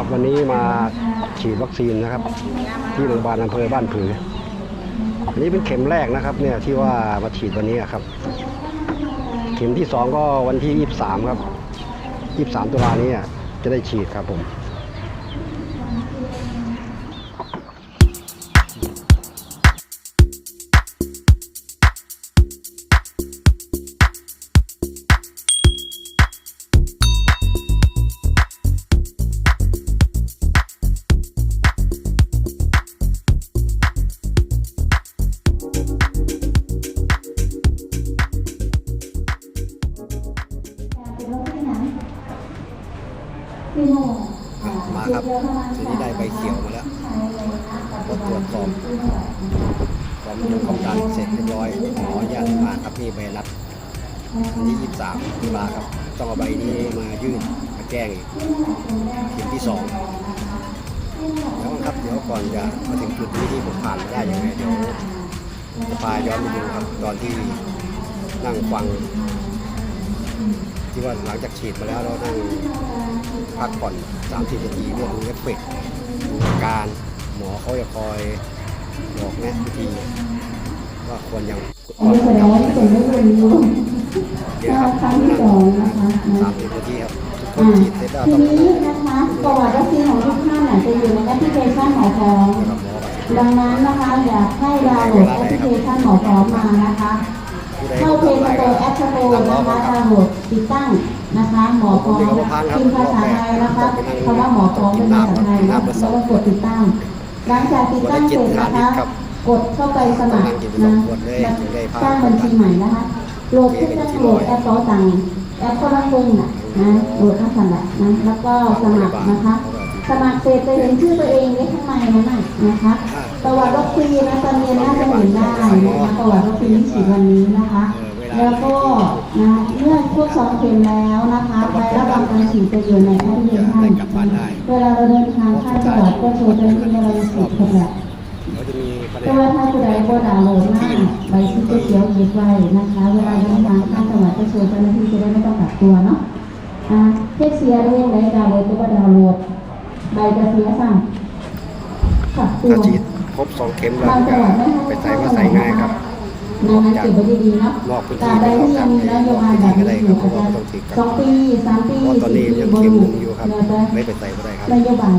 ครับ วันนี้มาฉีดวัคซีนนะครับ ที่โรงพยาบาลอำเภอบ้านผือ อันนี้เป็นเข็มแรกนะครับ เนี่ยที่ว่ามาฉีดวันนี้ครับ เข็มที่สองก็วันที่ 23 ครับ 23 ตุลานี้จะได้ฉีดครับผม มาครับ ทีนี้ได้ใบเขียวมาแล้วก็ตรวจสอบความรู้ความดันเสร็จเรียบร้อยขออนุญาตมาครับนี่ใบรับวันที่23ตุลาครับต้องเอาใบนี้มายื่นมาแจ้งอีกเข็มที่สองแล้วครับเดี๋ยวก่อนจะมาถึงจุดนี้ที่ผมผ่านมาได้ยังไงเดี๋ยวจะพาย้อนไปดูครับตอนที่นั่งฟัง ที่ว่าหลังจากฉีดมาแล้วเรานั่งพักผ่อน30นาทีเพื่อดูเอฟเฟกต์ดูอาการหมอเขาจะคอยบอกแนะวิธีว่าควรยังอันนี้แสดงว่าเป็นไม่เป็นอยู่เดี๋ยวครับครั้งที่สองนะคะสามสิบนาทีครับคนฉีดเสร็จแล้วต้องนี้นะคะประวัติวัคซีนของทุกท่านน่ะจะอยู่ในแอปพลิเคชันหมอพร้อมดังนั้นนะคะอยากให้ดาวน์โหลดแอปพลิเคชันหมอพร้อมมานะคะ เข้าเพลย์สโตร์แอปสโตร์นะคะดาวน์โหลดติดตั้งนะคะหมอพร้อมพิมพ์ภาษาไทยนะคะคำว่าหมอพร้อมเป็นภาษาไทยแล้วแล้วก็กดติดตั้ง หลังจากติดตั้งเสร็จนะคะกดเข้าไปสมัครนะสร้างบัญชีใหม่นะคะโหลดขึ้นตั้งโหลดแอปเป๋าตังแอปคนละครึ่งน่ะนะโหลดทั้งสันละนะแล้วก็สมัครนะคะ สมัครเสร็จจะเห็นชื่อตัวเองได้ข้างในนั้นน่ะนะคะประวัติวัคซีนนะตอนเรียนน่าจะเห็นได้นะคะประวัติวัคซีนที่ฉีดวันนี้นะคะ แล้วก็นะเมื่อครบสองเข็มแล้วนะคะใบรับรองการฉีดจะอยู่ในแอปพลิเคชันได้กลับบ้านเวลาเราเดินทางข้ามจังหวัดก็โชว์เจ้าหน้าที่ว่าเราฉีดครบแล้วเขาจะแต่ว่าถ้าผู้ใดบ่ดาวโหลดมาใบที่จะเขียวเก็บไว้นะคะ เวลาเดินทางข้ามจังหวัดก็โชว์เจ้าหน้าที่จะได้ไม่ต้องกักตัวเนาะอ่าเทศเสียได้ยังไงดาวโหลดก็บ่ดาวโหลด ใบจะเสียสั่งกักตัวถ้าฉีดครบสองเข็มแล้วบางจัจะงหวัดไม่ให้ไปใส่มาใส่ง่ายครับดังนั้นเก็บไว้ดีๆเนาะนอกพื้นที่ตราบใดที่ยังมีนโยบายแบบนี้อยู่อาจจะสองปีสามปีเพราะตอนนี้ยังบเข็มรูหนึ่งอยู่ครับแล้วแต่ไม่ไปใส่ก็ได้ครับนโยบาย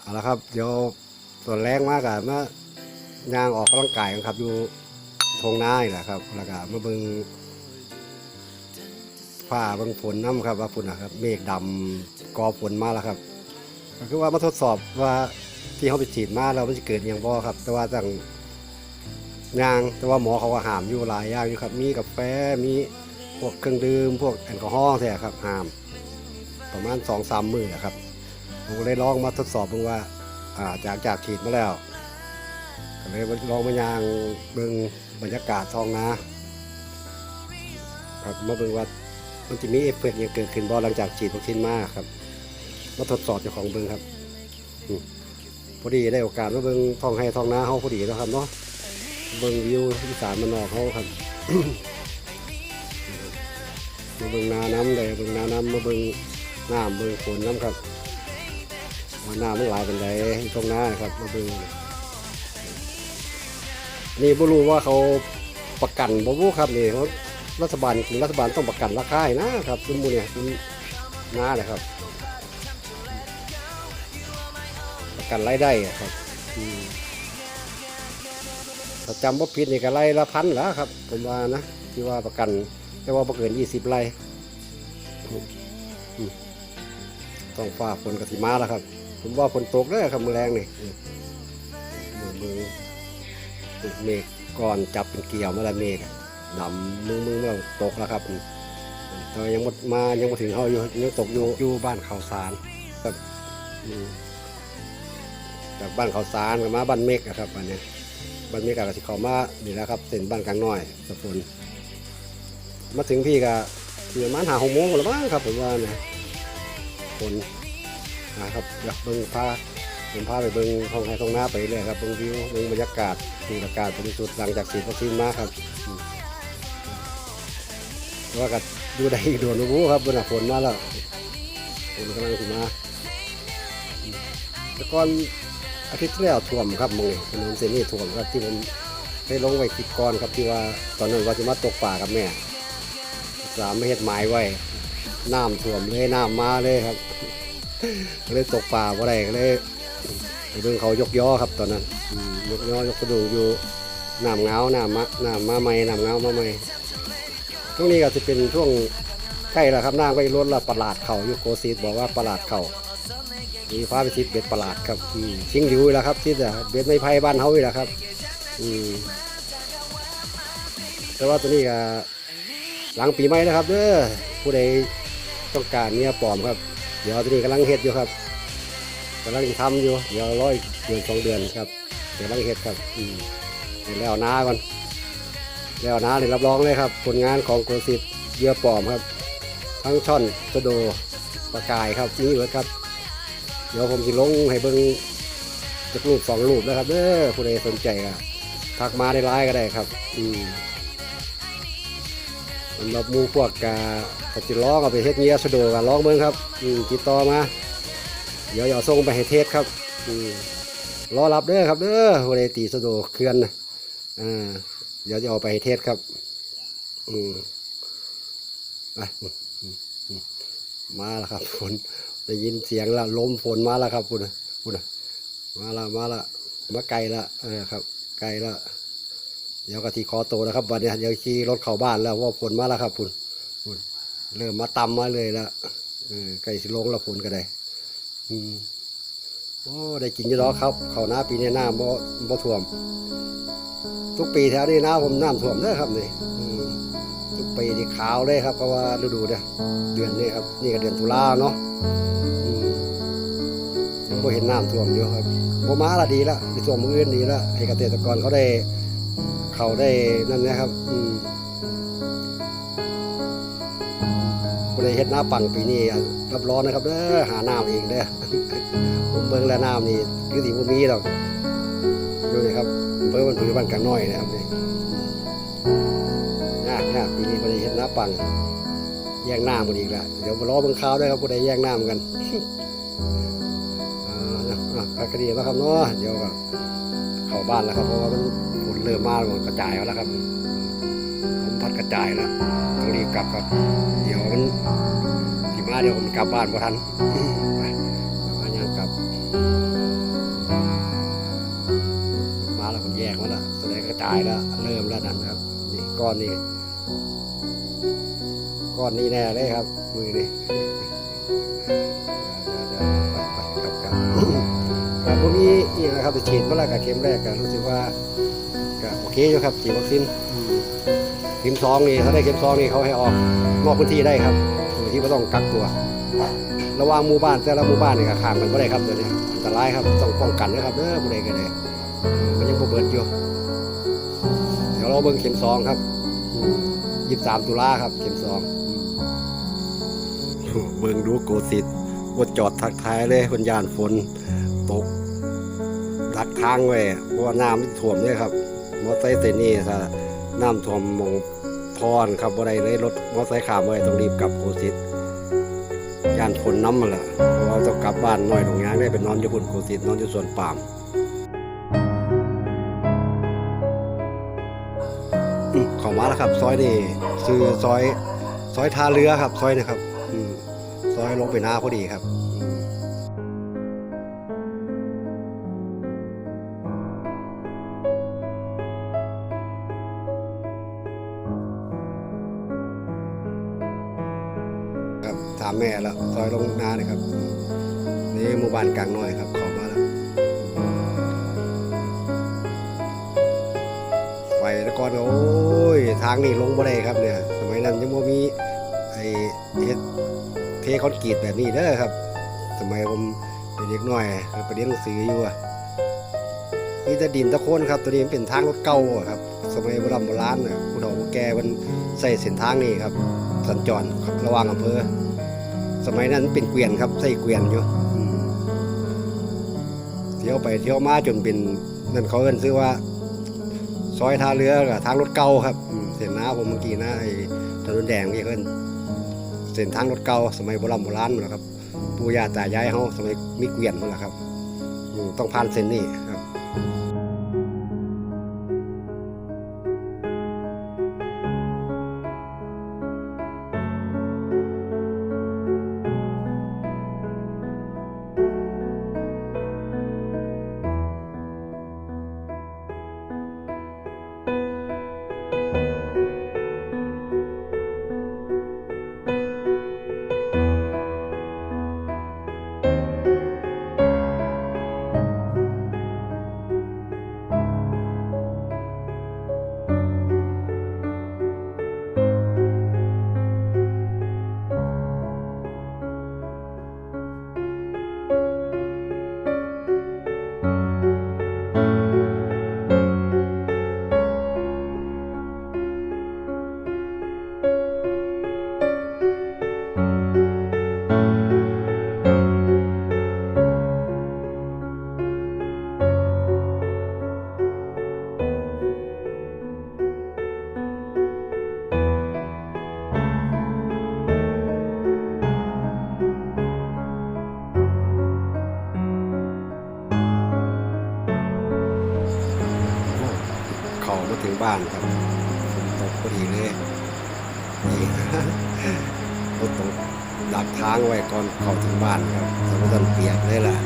เอาละครับเดี๋ยวส่วนแรงมากอะมายางออกกำลังกายกันครับอยู่ทงนานี่แหละครับแล้วก็มาเบิ่ง ฟ้าเบิ่งฝนน้ำครับว่าฝนนะครับ เมฆดำกอฝนมาแล้วครับก็คือว่ามาทดสอบว่าที่เขาไปฉีดมาแล้วมันจะเกิดอย่างบ่ครับ แต่ว่าจังยางแต่ว่าหมอเขาก็ห้ามอยู่หลายอย่างอยู่ครับ มีกาแฟมีพวกเครื่องดื่มพวกแอลกอฮอล์แท้ครับห้าม ประมาณสองสามมือนะครับผมเลยลองมาทดสอบดูว่าอ่าจากจากฉีดมาแล้วก็เลยลองมายางเบิ่งบรรยากาศท้องนาครับมาเบิ่งว่า มันจะมีเอฟเฟกต์ยังเกิดขึ้นบ่หลังจากฉีดวัคซีนมาครับ มาทดสอบเจ้าของเบิ่งครับพอดีได้โอกาสมาเบิ่งท้องให้ท้องนาเฮาพอดีเนาะครับเนาะเบิ่งวิวอีสานมันนอกเฮาครับมาเบิ่งนาน้ำเลยเบิ่งนาน้ำมาเบิ่งน้ำเบิ่งฝนน้ำครับว่าน้ำมันหลายเป็นไดตรงหน้าครับ มาดูนี่บ่รู้ว่าเขาประกันบ่รู้ครับนี่เขา รัฐบาลรัฐบาลต้องประกันราคาให้นะครับซุมมูเนี่ยซุมน้าเลยครับ ประกันรายได้ครับถ้าจำว่าผิดนี่ก็ไร่ละพันแล้วครับ ผมว่านะที่ว่าประกันแต่ว่าบ่เกินยี่สิบไร่ต้องฟ้าฝนกติมาแล้วครับ ผมว่าฝนตกเลยครับมือแรงนี่มือมือเมฆก่อนจับเป็นเกี่ยวมาล้วเมฆ ดำมือมือมันตกแล้วครับแต่ยังหมดมายังมาถึงเขาอยู่ยังตกอยู่อยู่บ้านเขาสารครับจากบ้านเขาสารก็มาบ้านเมฆอะครับวันนี้บ้านเมฆกับที่เขามานี่แล้วครับเส้นบ้านกลางน้อยสะพนมาถึงพี่ก็ประมาหาหกโมงแล้วมั้งครับผมว่าเนี่ยฝนนะครับอยากเบิ่งพาผมพาไปเบิ่งท้องไร่ท้องนาไปเลยครับเบิ่งวิวเบิ่งบรรยากาศสูอากาศบริสุทธิ์หลังจากฉีดวัคซีนมาครับ ว่าก็ดูได้อีกโดนรู้ครับบนฝนมาแล้วฝนกำลังสิมาแต่ก่อนอาทิตย์ที่แล้วท่วมครับมึงถนนเส้นนี้ท่วมครับที่ผมได้ลงไว้คลิปก่อนครับที่ว่าตอนนั้นว่าจะมาตกป่ากับแม่สามไม่เฮ็ดหมายไว้น้ำท่วมเลยน้ำมาเลยครับเลยตกป่าบ่ได้ก็เลยไปเบิ่งเขายกย่อครับตอนนั้นยกย่อยกกระดูกอยู่น้ำเงาน้ำมะน้ำมาใหม่น้ำเงามาใหม่ ช่วงนี้ก็จะเป็นช่วงใกล้แล้วครับน้ำไปล้นและประหลาดเข่าอยู่โกซีดบอกว่าประหลาดเข่ามีฟ้าไปทิศเบ็ดประหลาดครับชิงอยู่แล้วครับที่จะเบ็ดไม่ไพ่บ้านเฮาอีกแล้วครับอืมแต่ว่าตัวนี้ก็หลังปีใหม่นะครับเด้อผู้ใดต้องการเนี่ยปลอมครับ เดี๋ยวตอนนี้กำลังเฮ็ดอยู่ครับกำลังทำอยู่ เดี๋ยวร้อยเดือนสองเดือนครับเดี๋ยวกำลังเฮ็ดครับอืมเดี๋ยวแล้วนาก่อน แล้วนาเลยรับรองเลยครับ ผลงานของโกสิตเยื่อปลอมครับ ทั้งช่อนสะโดปลากายครับนี่เลยครับ เดี๋ยวผมจะลงให้เบิ่งจากรูปสองรูปนะครับเด้อผู้ใดสนใจก็ทักมาในไลน์ก็ได้ครับอืมสำหรับมูพวกกาปฏิล้องเอาไปเฮ็ดเงี้ยสะดวกกันลองเบิ่งครับอืมติดต่อมา เดี๋ยวเอาส่งไปให้เทศครับอืมรอรับเด้อครับเด้อวันตีสะดวกเคลื่อนอ่า เดี๋ยวจะเอาไปเทศครับ อืมไปอืมาแล้วครับฝนได้ยินเสียงละลมฝนมาแล้วครับคุณคุณมาละมาละมาไกลละเออครับ ไกลละเดี๋ยวกะทีคอโตนะครับวันนี้เดี๋ยวขี่รถเข้าบ้านแล้วว่าฝนมาแล้วครับคุณคุณเริ่มมาตำมาเลยละเออไก่สิลงแล้วฝนก็ได้ อืมโอ้ได้กินอยู่แล้วครับ เขาหน้าปีนี้หน้ำบ่บ่ท่วม ทุกปีแถวนี้น้าผมน้ำท่วมเด้อครับนี่ทุกปีนี่ขาวเลยครับเพราะว่าฤดูเนี่ยเดือนนี้ครับนี่ก็เดือนตุลาเนาะอืมยังบ่เห็นน้ำท่วมอยู่ครับบ่มาละดีละไปท่วมมืออื่นดีละให้เกษตรกรเขาได้เขาได้นั่นนะครับอืมผู้ใดเฮ็ดหน้าปังปีนี้รับรองนะครับเด้อหาน้ำเองเด้อผมเบิ่งแล้วน้ำนี่คือสิบ่มีดอก เพิ่นมันผือบ้านกันน้อยนะครับนี่ยากยากปีนี้บ่ได้เฮ็ดหน้าปัง แย่งน้ำกันอีกแล้วเดี๋ยวมารอเบิ่งข่าวได้ครับผู้ใดแย่งน้ำกันอ่านะอะพักคดีแล้วครับเนาะเดี๋ยวก็เข้าบ้านแล้วครับเพราะว่ามันฝนเริ่มมาแล้วกระจายแล้วครับผมพัดกระจายแล้วต้องรีบกลับครับ เดี๋ยวมันที่มาเดี๋ยวผมกลับบ้านพอทันายแล้วเริ่มแล้วนั่นครับนี่ก้อนนี้ก้อนนี้แน่เลยครับมือนี่ไปไปกลับกลับครับผมมีอีกนะครับฉีดเมื่อไรกับเข็มแรกก็รู้สึกว่าก็โอเคอยู่ครับฉีดวัคซีนอืมเข็มสองนี่เขาได้เข็มสองนี่เขาให้ออกนอกพื้นที่ได้ครับโดยที่ไม่ต้องกักตัว ระหว่างหมู่บ้านแต่ละหมู่บ้านนี่ก็ข้ามกันไม่ได้ครับตัวนี้อันตรายครับต้องป้องกันนะครับเด้อผู้ใดก็ได้มันยังบ่เบิดอยู่ เบิงเข็มสองครับยี่สิบสามตุลาครับ เข็มสองเบิ่งดูโกสิตวดจอดทักทายเลยคนยานฝนตกดักทางไว้เพราะว่าน้ำท่วมเลยครับ มอเตอร์ไซค์เส้นนี้ถ้าน้ำท่วมมองพรครับบ่ได้เลยรถมอเตอร์ไซค์ขามไว้ต้องรีบกลับโคสิตยานฝนน้ำมันล่ะเพราะว่าต้องกลับบ้านน้อยตรงนี้ได้เป็นอนอยู่บนโคสิตนอนอยู่สวนปาล์ม อืมเข้ามาแล้วครับ ซอยนี่ซื้อซอย ซอยท่าเรือครับ ซอยนี่ครับอืมซอยลงไปหน้าพอดีครับอืมครับถามแม่แล้วซอยลงนาเลยครับ นี่หมู่บ้านกลางน้อยครับขอ ก่อนก็โอ้ยทางนี่ลงบ่ได้ครับเนี่ย สมัยนั้นยังบ่มีไอ้เฮ็ดเทคอนกรีตแบบนี้เด้อครับ สมัยผมเป็นเด็กน้อยครับไปเรียนหนังสืออยู่อะมีแต่ดินตะโคนครับตัวนี้เป็นทางรถเก่าครับ สมัยโบราณโบราณน่ะผู้เฒ่าผู้แก่มันใส่เส้นทางนี้ครับ สัญจรระหว่างอำเภอ สมัยนั้นเป็นเกวียนครับใส่เกวียนอยู่เที่ยวไปเที่ยวมาจนเป็นนั่นเขาเอิ้นซื้อว่า ซอยท่าเรือกับทางรถเก่าครับอืมเส้นน้าผมเมื่อกี้นะไอ้ถนนแดงเมื่อกี้เขาเอิ้นเส้นทางรถเก่าสมัยโบราณโบราณนั่นแหละครับปู่ย่าตายายเฮาสมัยมีเกวียนนั่นแหละครับอืมต้องผ่านเส้นนี้ บ้านครับฝนตกพอดีเลยนี่ฝนตกดักทางไว้ก่อนเข้าถึงบ้านครับแต่ว่าต้นเปียกเลยล่ะ